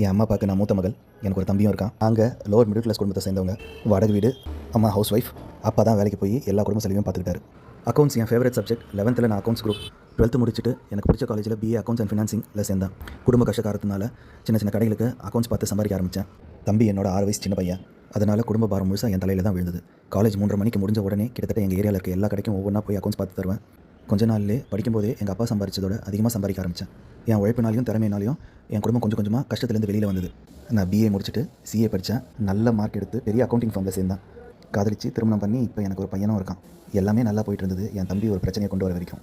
என் அம்மா அப்பாவுக்கு நான் மூத்த மகள். எனக்கு ஒரு தம்பியும் இருக்கான். அங்கே லோவர் மிடில் கிளாஸ் குடும்பத்தை சேர்ந்தவங்க. வாடகை வீடு அம்மா ஹவுஸ் ஒய்ஃப் அப்பா தான் வேலைக்கு போய் எல்லா குடும்ப செலவையும் பார்த்துக்கிட்டாரு. அக்கௌண்ட்ஸ் என் ஃபேவரட் சப்ஜெக்ட் லெவன்த்தில் நான் அக்கௌண்ட்ஸ் குரூப் டுவெல்த்து முடிச்சுட்டு எனக்கு பிடிச்ச காலேஜில் பிஏ அக்கௌண்ட்ஸ் அண்ட் ஃபினான்சிங்கில் சேர்ந்தேன். குடும்ப கஷ்டக்காரத்தினால சின்ன சின்ன கடைகளுக்கு அக்கௌண்ட்ஸ் பார்த்து சம்பாதிக்க ஆரம்பித்தேன் தம்பி என்னோட ஆறு வயசு சின்ன பையன். அதனால் குடும்ப பாரம் முழுசாக என் தலையில் தான் விழுந்தது. காலேஜ் மூன்றரை மணிக்கு முடிஞ்ச உடனே கிட்டத்தட்ட எங்கள் ஏரியாவில் இருக்க எல்லா கடைக்கும் ஒவ்வொன்றா போய் அக்கௌண்ட்ஸ் பார்த்து தருவேன். கொஞ்ச நாள்லேயே படிக்கும்போதே எங்கள் அப்பா சம்பாரிச்சதோட அதிகமாக சம்பாதிக்க ஆரம்பித்தேன் என் உழைப்பினாலையும் திறமையினாலையும் என் குடும்பம் கொஞ்சம் கொஞ்சமாக கஷ்டத்துலேருந்து வெளியில் வந்தது. நான் பிஏ முடிச்சுட்டு சிஏ படித்தேன் நல்ல மார்க் எடுத்து பெரிய அக்கௌண்டிங் ஃபார்மில் சேர்ந்தேன். காதலிச்சு திருமணம் பண்ணி இப்போ எனக்கு ஒரு பையனும் இருக்கான். எல்லாமே நல்லா போயிட்டு இருந்தது. என் தம்பி ஒரு பிரச்சனையை கொண்டு வர வரைக்கும்.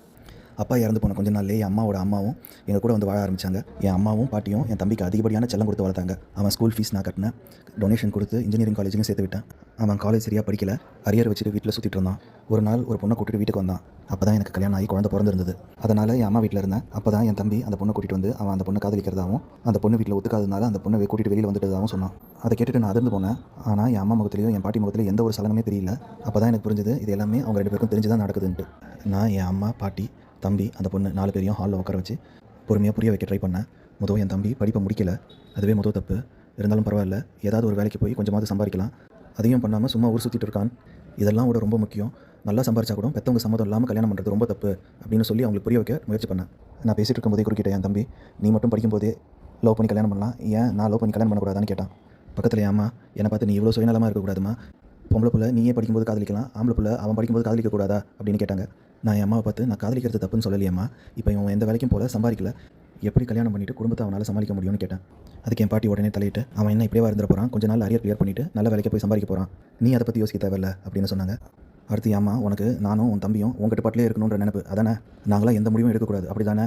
அப்பா இறந்து போன கொஞ்ச நாள்லேயே என் அம்மாவோட அம்மாவும் எங்கள் கூட வந்து வாழ ஆரம்பிச்சாங்க. என் அம்மாவும் பாட்டியும் என் தம்பிக்கு அதிகப்படியான செல்லம் கொடுத்து வளர்த்தாங்க. அவன் ஸ்கூல் ஃபீஸ் நான் கட்டினேன். டொனேஷன் கொடுத்து இன்ஜினியரிங் காலேஜுக்கும் சேர்த்து விட்டேன். அவன் காலேஜ் சரியாக படிக்கல. அரியர் வச்சுட்டு வீட்டில் சுற்றிட்டு இருந்தான். ஒரு நாள் ஒரு பொண்ணை கூட்டிட்டு வீட்டுக்கு வந்தான். அப்போ தான் எனக்கு கல்யாணம் ஆகி குழந்தை பிறந்திருந்தது. அதனால் என் அம்மா வீட்டில் இருந்தேன். அப்போ தான் என் தம்பி அந்த பொண்ணை கூட்டிகிட்டு வந்து அவன் அந்த பொண்ணை காதலிக்கிறதாவும் அந்த பொண்ணு வீட்டில் ஒத்துக்காததுனால அந்த பொண்ணை கூட்டிகிட்டு வெளியில் வந்துட்டதாகவும் சொன்னான். அதை கேட்டுட்டு நான் அதிர்ந்து போனேன். ஆனால் என் அம்மா முகத்துலையும் என் பாட்டி முகத்துலையும் எந்த ஒரு சலனமே தெரியல. அப்போ தான் எனக்கு புரிஞ்சது இது எல்லாமே அவங்க ரெண்டு பேருக்கும் தெரிஞ்சு தான் நடக்குதுன்ட்டு. நான் என் அம்மா பாட்டி தம்பி அந்த பொண்ணு நாலு பேரையும் ஹாலில் உட்கார வச்சு பொறுமையாக புரிய வைக்க ட்ரை பண்ணேன். முதோ என் தம்பி படிப்பை முடிக்கல. அதுவே முதோ தப்பு. இருந்தாலும் பரவாயில்ல. ஏதாவது ஒரு வேலைக்கு போய் கொஞ்சமாவது சம்பாதிக்கலாம். அதையும் பண்ணாமல் சும்மா ஊர் சுற்றிட்டு இருக்கான். இதெல்லாம் கூட ரொம்ப முக்கியம். நல்லா சம்பாரிச்சா கூட பெற்றவங்க சம்மதம் இல்லாமல் கல்யாணம் பண்ணுறது ரொம்ப தப்பு அப்படின்னு சொல்லி அவங்களுக்கு புரிய வைக்க முயற்சி பண்ணேன். நான் பேசிட்டு இருக்கும்போதே குறுக்கிட்ட என் தம்பி நீ மட்டும் படிக்கும்போதே லவ் பண்ணி கல்யாணம் பண்ணலாம். ஏன் நான் லவ் பண்ணி கல்யாணம் பண்ணக்கூடாதான்னு கேட்டான். பக்கத்தில் அம்மா என்னை பார்த்து நீ இவ்வளோ சுயநலமாக இருக்கக்கூடாதுமா பொம்பளை பிள்ளை நீயே படிக்கும்போது காதலிக்கலாம். ஆம்பளை பிள்ளை அவன் படிக்கும்போது காதலிக்க கூடாதா அப்படின்னு கேட்டாங்க. நான் என் அம்மாவை பார்த்து நான் காதலிக்கிறது தப்புன்னு சொல்லலையம்மா. இப்போ இவன் எந்த வேலைக்கும் போல சம்பாதிக்கல. எப்படி கல்யாணம் பண்ணிட்டு குடும்பத்தை அவனால் சமாளிக்க முடியும்னு கேட்டேன். அதுக்கு என் பாட்டி உடனே தலையிட்டு அவன் என்ன இப்படியே இருந்துட போகிறான் கொஞ்ச நாள் அரியர் கிளியர் பண்ணிட்டு நல்ல வேலைக்கு போய் சம்பாதிக்க போகிறான் நீ அதை பற்றி யோசிக்க தேவையில்ல அப்படின்னு சொன்னாங்க. அடுத்து ஏம்மா உனக்கு நானும் உன் தம்பியும் உன் கட்டுப்பாட்டிலே இருக்கணுன்ற நினைப்பு. அதானே? நாங்களாம் எந்த முடிவும் எடுக்கக்கூடாது. அப்படி தானே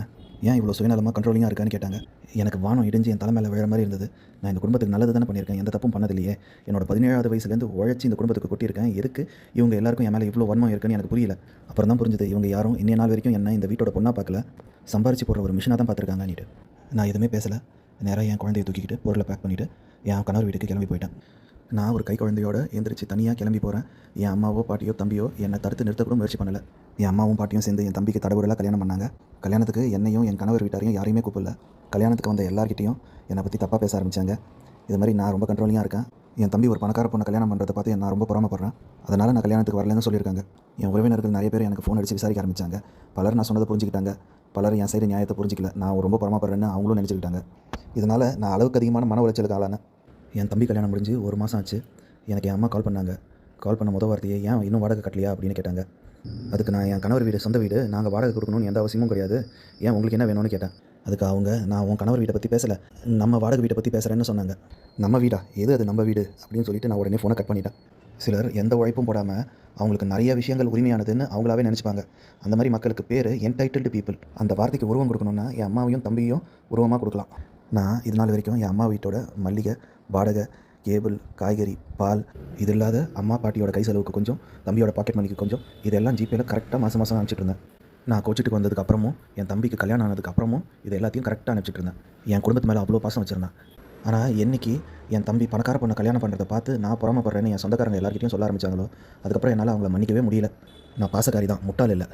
ஏன் இவ்வளோ சுயநலமாக கண்ட்ரோலிங்காக இருக்கான்னு கேட்டாங்க. எனக்கு வானம் இடிஞ்சு என் தலை மேலே விழற மாதிரி இருந்தது. நான் இந்த குடும்பத்துக்கு நல்லது தானே பண்ணியிருக்கேன். எந்த தப்பும் பண்ணதில்லையே. என்னோட பதினேழாவது வயசுலேருந்து உழைச்சி இந்த குடும்பத்துக்கு கொட்டியிருக்கேன். எதுக்கு? இவங்க எல்லாருக்கும் என் மேலே இவ்வளோ வன்மம் இருக்குன்னு எனக்கு புரியல. அப்புறம் தான் புரிஞ்சது இவங்க யாரும் இன்னைய நாள் வரைக்கும் என்ன இந்த வீட்டோட பொண்ணாக பார்க்கல. சம்பாரிச்சு போடுற ஒரு மிஷினாக தான் பார்த்துருக்காங்கன்னுட்டு. நான் எதுவுமே பேசலை. நேராக என் குழந்தையை தூக்கிக்கிட்டு பொருளை பேக் பண்ணிவிட்டு என் கணவர் வீட்டுக்கு கிளம்பி போயிட்டேன். நான் ஒரு கை குழந்தையோட எந்திரிச்சு தனியாக கிளம்பி போகிறேன் என் அம்மாவோ பாட்டியோ தம்பியோ என்னை தடுத்து நிறுத்த கூட முயற்சி பண்ணல. என் அம்மாவும் பாட்டியும் சேர்ந்து என் தம்பிக்கு தடவுடலாக கல்யாணம் பண்ணாங்க. கல்யாணத்துக்கு என்னையும் என் கணவர் வீட்டாரையும் யாரையுமே கூப்பிடல. கல்யாணத்துக்கு வந்த எல்லார்கிட்டையும் என்னை பற்றி தப்பாக பேச ஆரம்பித்தாங்க இது மாதிரி நான் ரொம்ப கண்ட்ரோலிங்காக இருக்கேன். என் தம்பி ஒரு பணக்கார பொண்ணை கல்யாணம் பண்ணுறதை பார்த்து நான் ரொம்ப பொறாமப்படுறேன். அதனால் நான் கல்யாணத்துக்கு வரலன்னு சொல்லியிருக்காங்க. என் உறவினர்கள் நிறைய பேர் எனக்கு ஃபோன் அடித்து விசாரிக்க ஆரம்பித்தாங்க பலர் நான் சொன்னதை புரிஞ்சுக்கிட்டாங்க. பலர் என் சைடு நியாயத்தை புரிஞ்சிக்கல. நான் ரொம்ப பொறாமப்படுறேன்னு அவங்களும் நினச்சிக்கிட்டாங்க. இதனால் நான் அளவுக்கு அதிகமான மன உளைச்சலுக்கு ஆளானேன். என் தம்பி கல்யாணம் முடிஞ்சு ஒரு மாதம் ஆச்சு. எனக்கு என் அம்மா கால் பண்ணாங்க. கால் பண்ண முத வார்த்தையே ஏன் இன்னும் வாடகை கட்டலையா? அப்படின்னு கேட்டாங்க. அதுக்கு நான் என் கணவர் வீடு சொந்த வீடு நாங்கள் வாடகை கொடுக்கணும்னு எந்த அவசியமும் கிடையாது. ஏன் உங்களுக்கு என்ன வேணும்னு? கேட்டேன். அதுக்கு அவங்க நான் உன் கணவர் வீட்டை பற்றி பேசலை. நம்ம வாடகை வீட்டை பற்றி பேசுகிறேன்னு சொன்னாங்க. நம்ம வீடா? எது அது நம்ம வீடு? அப்படின்னு சொல்லிட்டு நான் உடனே ஃபோனை கட் பண்ணிட்டேன். சிலர் எந்த உழைப்பும் போடாமல் அவங்களுக்கு நிறைய விஷயங்கள் உரிமையானதுன்னு அவங்களாவே நினச்சிப்பாங்க. அந்த மாதிரி மக்களுக்கு பேர் என்டைட்டில்டு பீப்புள் அந்த வார்த்தைக்கு உருவம் கொடுக்கணுன்னா என் அம்மாவையும் தம்பியும் உருவமாக கொடுக்கலாம். நான் இது நாள் வரைக்கும் என் அம்மா வீட்டோட மல்லிகை வாடகை கேபிள் காய்கறி பால் இது இல்லாத அம்மா பாட்டியோட கை செலவுக்கு கொஞ்சம் தம்பியோட பாக்கெட் மணிக்கு கொஞ்சம் இதெல்லாம் ஜிபேயில் கரெக்டாக மாதம் மாதம் அனுப்பிச்சிட்டு இருந்தேன். நான் கோச்சிட்டுக்கு வந்ததுக்கு அப்புறமும் என் தம்பிக்கு கல்யாணம் ஆனதுக்கு அப்புறமும் இது எல்லாத்தையும் கரெக்டாக அனுப்பிச்சிட்டு இருந்தேன். என் குடும்பத்து மேலே அவ்வளோ பாசம் வச்சிருந்தேன். ஆனால் என்னைக்கு என் தம்பி பணக்கார பொண்ணை கல்யாணம் பண்ணுறதை பார்த்து நான் பொறாமப்படுறேன்னு என் சொந்தக்காரங்க எல்லாருக்கிட்டையும் சொல்ல ஆரம்பிச்சாங்களோ அதுக்கப்புறம் என்னால் அவங்கள மன்னிக்கவே முடியல. நான் பாசக்காரி தான் முட்டாள் இல்லை.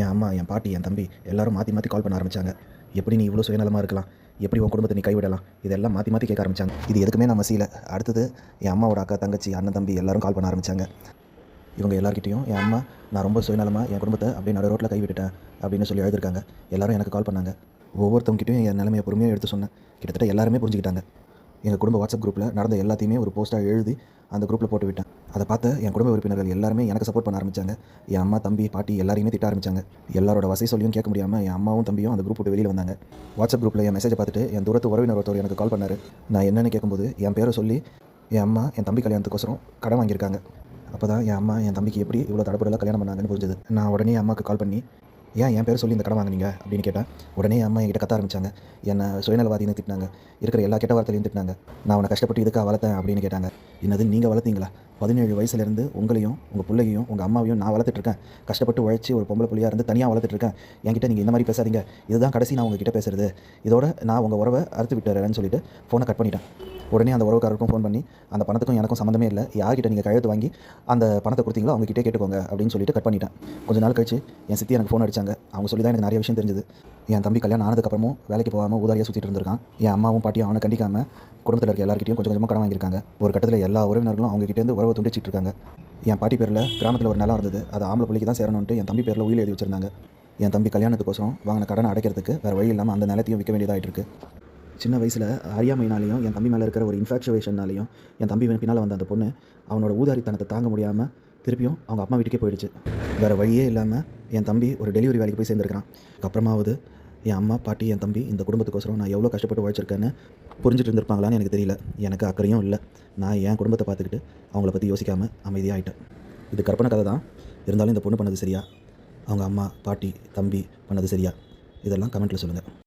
என் அம்மா என் பாட்டி என் தம்பி எல்லாரும் மாற்றி மாற்றி கால் பண்ண ஆரம்பித்தாங்க எப்படி நீ இவ்வளோ சுயநலமாக இருக்கலாம்? எப்படி உன் குடும்பத்தை நீ கைவிடலாம்? இதெல்லாம் மாற்றி மாற்றி கேட்க ஆரம்பித்தாங்க இது எதுக்குமே நம்ம செய்யல அடுத்தது என் அம்மாவோட அக்கா தங்கச்சி அண்ணன் தம்பி எல்லாரும் கால் பண்ண ஆரம்பித்தாங்க இவங்க எல்லாருக்கிட்டையும் என் அம்மா நான் ரொம்ப சுயநலமாக என் குடும்பத்தை அப்படியே நடு ரோட்டில் கைவிட்டுட்டேன் அப்படின்னு சொல்லி எழுதிருக்காங்க எல்லாரும் எனக்கு கால் பண்ணாங்க. ஒவ்வொருத்தவங்ககிட்டையும் என் நிலைமையை பொறுமையாக எடுத்து சொன்னேன். கிட்டத்தட்ட எல்லாருமே புரிஞ்சுக்கிட்டாங்க. எங்கள் குடும்ப வாட்ஸ்அப் குரூப்பில் நடந்த எல்லாத்தையுமே ஒரு போஸ்ட்டாக எழுதி அந்த குரூப்பில் போட்டு விட்டேன். அதை பார்த்து என் குடும்ப உறுப்பினர்கள் எல்லாருமே எனக்கு சப்போர்ட் பண்ண ஆரம்பித்தாங்க என் அம்மா தம்பி பாட்டி எல்லாரையுமே திட்ட ஆரம்பித்தாங்க எல்லாரோட வசதி சொல்லியும் கேட்க முடியாமல் என் அம்மாவும் தம்பியும் அந்த குரூப் விட்டு வெளியில் வந்தாங்க. வாட்ஸ்அப் குரூப்பில் என் மெசேஜை பார்த்துட்டு என் தூரத்து உறவினர் ஒருத்தர் எனக்கு கால் பண்ணார். நான் என்னென்னு கேட்கும்போது என் பேரை சொல்லி என் அம்மா என் தம்பி கல்யாணத்துக்கோசரம் கடன் வாங்கியிருக்காங்க. அப்போ தான் என் அம்மா என் தம்பிக்கு எப்படி இவ்வளோ தடப்படலாம் கல்யாணம் பண்ணாங்கன்னு புரிஞ்சது. நான் உடனே அம்மாவுக்கு கால் பண்ணி ஏன் என் பேர் சொல்லி இந்த கடன் வாங்கினீங்க? அப்படின்னு கேட்டேன். உடனே அம்மா என்கிட்ட கத்த ஆரம்பிச்சாங்க. என்னை சுயநலவாதின்னு திட்டினாங்க. இருக்கிற எல்லா கெட்ட வார்த்தையிலையும் திட்டினாங்க. நான் உன்னை கஷ்டப்பட்டு இதுக்காக வளர்த்தேன் அப்படின்னு கேட்டாங்க. என்னது நீங்கள் வளர்த்தீங்களா? பதினேழு வயசுலேருந்து உங்களையும் உங்கள் பிள்ளையும் உங்கள் அம்மாவையும் நான் வளர்த்துட்ருக்கேன். கஷ்டப்பட்டு உழைச்சி ஒரு பொம்பளை பிள்ளையாக இருந்து தனியாக வளர்த்துட்ருக்கேன். என்கிட்ட நீங்கள் இந்த மாதிரி பேசாதீங்க. இதுதான் கடைசி நான் உங்ககிட்ட பேசுறது. இதோட நான் உங்கள் உறவை அறுத்து விட்டுறேன்னு சொல்லிட்டு ஃபோனை கட் பண்ணிட்டேன். உடனே அந்த உறவுக்காரருக்கும் ஃபோன் பண்ணி அந்த பணத்துக்கும் எனக்கும் சம்மந்தமே இல்லை. யார்கிட்ட நீங்கள் கையெழுத்து வாங்கி அந்த பணத்தை கொடுத்தீங்களோ அவங்க கிட்டே கேட்டுக்கோங்க அப்படின்னு சொல்லிட்டு கட் பண்ணிட்டேன். கொஞ்ச நாள் கழிச்சு என் சித்தி எனக்கு ஃபோன் அடிச்சாங்க. அவங்க சொல்லி தான் எனக்கு நிறைய விஷயம் தெரிஞ்சது. என் தம்பி கல்யாணம் ஆனதுக்கப்புறமும் வேலைக்கு போகாமல் ஊதாரியாக சுற்றிட்டு இருந்திருக்கான். என் அம்மாவும் பாட்டியும் அவனை கண்டிக்காமல் குடும்பத்தில் இருக்க எல்லாருக்கிட்டையும் கொஞ்சம் கொஞ்சமாக கடன் வாங்கியிருக்காங்க. ஒரு கட்டத்தில் எல்லா உறவினர்களும் அவங்க கிட்டேருந்து உறவை துண்டிச்சிட்டு இருக்காங்க என் பாட்டி பேரில் கிராமத்தில் ஒரு நிலம் இருந்தது. அது ஆம்பளை பிள்ளைக்கு தான் சேரணும்ட்டு என் தம்பி பேரில் உயிர் எழுதி வச்சிருந்தாங்க. என் தம்பி கல்யாணத்துக்கோசரம் வாங்கின கடனை அடைக்கிறதுக்கு வேறு வழி இல்லாமல் அந்த நிலத்தையும் விற்க வேண்டியதாகிட்டு இருக்கு சின்ன வயசில் அறியாமையினாலையும் என் தம்பி மேலே இருக்கிற ஒரு இன்ஃபாக்சுவேஷனாலையும் என் தம்பி பின்னால் வந்த அந்த பொண்ணு அவனோட ஊதாரித்தனத்தை தாங்க முடியாமல் திருப்பியும் அவங்க அம்மா வீட்டுக்கே போயிடுச்சு. வேறு வழியே இல்லாமல் என் தம்பி ஒரு டெலிவரி வேலைக்கு போய் சேர்ந்துருக்கிறான். அப்புறமாவது என் அம்மா பாட்டி என் தம்பி இந்த குடும்பத்துக்கோசரம் நான் எவ்வளோ கஷ்டப்பட்டு உழைச்சிருக்கேன்னு புரிஞ்சுட்டு இருந்திருப்பாங்களான்னு எனக்கு தெரியல. எனக்கு அக்கறையும் இல்லை. நான் என் குடும்பத்தை பார்த்துக்கிட்டு அவங்கள பற்றி யோசிக்காமல் அமைதியாகிட்டேன் இது கற்பனை கதை தான். இருந்தாலும் இந்த பொண்ணு பண்ணது சரியா? அவங்க அம்மா பாட்டி தம்பி பண்ணது சரியா? இதெல்லாம் கமெண்ட்டில் சொல்லுங்கள்